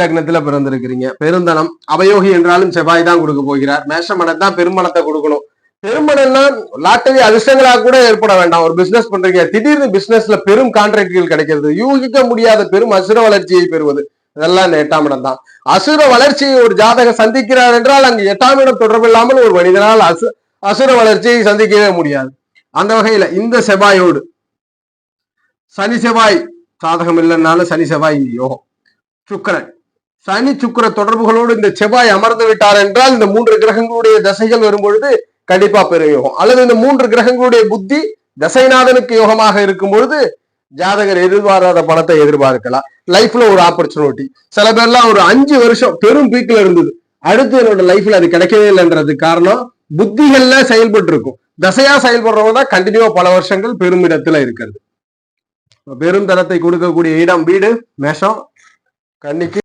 லக்னத்துல பிறந்திருக்கிறீங்க. பெருந்தனம் அவயோகி என்றாலும் செவ்வாய் தான் கொடுக்க போகிறார். மேஷமனம் தான் பெருமணத்தை கொடுக்கணும். பெருமணம்னா லாட்டரி அதிர்ஷ்டங்களாக கூட ஏற்பட வேண்டாம். ஒரு பிசினஸ் பண்றீங்க திடீர்னு பிசினஸ்ல பெரும் கான்ட்ராக்டுகள் கிடைக்கிறது. யூகிக்க முடியாத பெரும் அசுர வளர்ச்சியை பெறுவது. இதெல்லாம் இந்த எட்டாம் இடம் தான். அசுர வளர்ச்சியை ஒரு ஜாதகம் சந்திக்கிறார் என்றால் அங்கு எட்டாம் இடம் தொடர்பில்லாமல் ஒரு மனிதனால் அசு அசுர வளர்ச்சியை சந்திக்கவே முடியாது. அந்த வகையில இந்த செவ்வாயோடு சனி செவ்வாய் சாதகம் இல்லைன்னாலும் சனி செவ்வாய் யோகம். சுக்கிரன். சனி சுக்கர தொடர்புகளோடு இந்த செவ்வாய் அமர்ந்து விட்டார் என்றால் இந்த மூன்று கிரகங்களுடைய தசைகள் வரும்பொழுது கண்டிப்பா பெரும் யோகம். அல்லது இந்த மூன்று கிரகங்களுடைய புத்தி தசைநாதனுக்கு யோகமாக இருக்கும் பொழுது ஜாதகர் எதிர்பாராத பணத்தை எதிர்பார்க்கலாம். லைஃப்ல ஒரு ஆப்பர்ச்சுனிட்டி சில பேர்லாம் ஒரு அஞ்சு வருஷம் பெரும் பீக்ல இருந்தது. அடுத்து என்னோட லைஃப்ல அது கிடைக்கவே இல்லைன்றது காரணம் புத்திகள்ல செயல்பட்டு இருக்கும் தசையா செயல்படுறவங்க தான் கண்டினியூவா பல வருஷங்கள் பெரும் இடத்துல இருக்கிறது. பெரும் தனத்தை கொடுக்கக்கூடிய இடம் வீடு மேஷம் கன்னிக்கு